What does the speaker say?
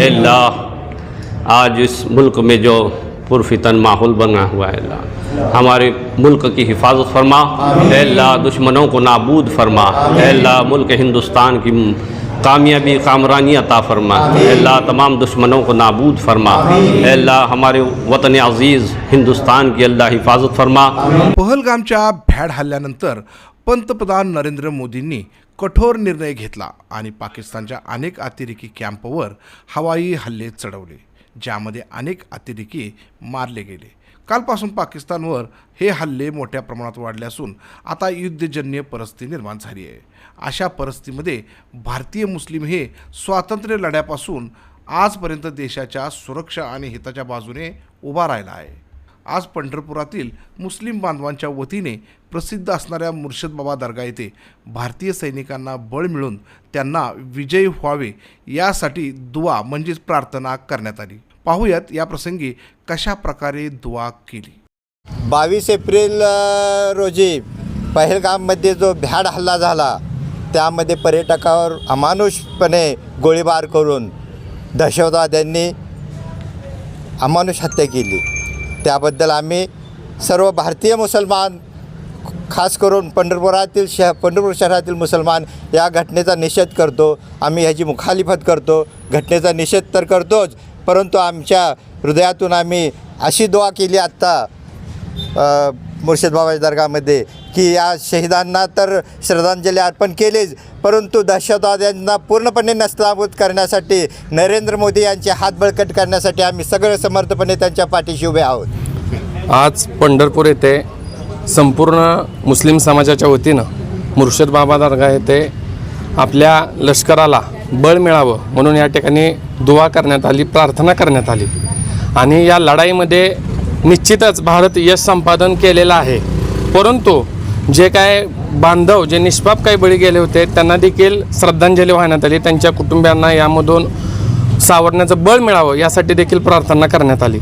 अल्लाह आज इस मुल्क में जो पुरफितन माहौल बना हुआ है अल्लाह हमारे मुल्क की हिफाजत फरमा। अल्लाह दुश्मनों को नाबूद फरमा। अल्लाह मुल्क हिंदुस्तान की कामयाबी कामरानी अता फरमा। अल्लाह तमाम दुश्मनों को नाबूद फरमा। अल्लाह हमारे वतन अज़ीज़ हिंदुस्तान की अल्लाह हिफाजत फरमा। पहलगामच्या भ्याड हल्ल्यानंतर पंतप्रधान नरेंद्र मोदींनी कठोर निर्णय घेतला आणि पाकिस्तानच्या अनेक अतिरेकी कॅम्पवर हवाई हल्ले चढवले ज्यामध्ये अनेक अतिरेकी मारले गेले. कालपासून पाकिस्तानवर हे हल्ले मोठ्या प्रमाणात वाढले असून आता युद्धजन्य परिस्थिती निर्माण झाली आहे. अशा परिस्थितीमध्ये भारतीय मुस्लिम हे स्वातंत्र्य लढ्यापासून आजपर्यंत देशाच्या सुरक्षा आणि हिताच्या बाजूने उभा राहिला आहे. आज पंढरपुरातील मुस्लिम बांधवांच्या वतीने प्रसिद्ध असणाऱ्या मुर्शद बाबा दर्गा येथे भारतीय सैनिकांना बळ मिळून त्यांना विजयी व्हावे यासाठी दुवा म्हणजेच प्रार्थना करण्यात आली. पाहूयात या प्रसंगी कशा प्रकारे दुवा केली. बावीस एप्रिल रोजी पहलगाममध्ये जो भ्याड हल्ला झाला त्यामध्ये पर्यटकावर अमानुषपणे गोळीबार करून दहशतवाद्यांनी अमानुष हत्या केली. त्याबद्दल आम्ही सर्व भारतीय मुसलमान खास करून पंढरपुरातील शह पंढरपूर शहरातील मुसलमान या घटनेचा निषेध करतो. आम्ही ह्याची मुखालिफत करतो. घटनेचा निषेध तर करतोच परंतु आमच्या हृदयातून आम्ही अशी दुआ केली आत्ता मुर्शिद बाबाच्या दर्गामध्ये की या शहीदांना तर श्रद्धांजली अर्पण केलीच परंतु दहशतवाद्यांना पूर्णपणे नस्तनाबूत करण्यासाठी नरेंद्र मोदी यांचे हात बळकट करण्यासाठी आम्ही सगळे समर्थपणे त्यांच्या पाठीशी उभे आहोत. आज पंढरपूर येथे संपूर्ण मुस्लिम समाजाच्या वतीनं मुर्शद बाबा दर्गा येथे आपल्या लष्कराला बळ मिळावं म्हणून या ठिकाणी दुवा करण्यात आली प्रार्थना करण्यात आली. आणि या लढाईमध्ये निश्चितच भारत यश संपादन केलेलं आहे. परंतु जे काय बांधव जे निष्पाप काही बळी गेले होते त्यांना देखील श्रद्धांजली वाहण्यात आली. त्यांच्या कुटुंबियांना यामधून सावरण्याचं बळ मिळावं यासाठी देखील प्रार्थना करण्यात आली.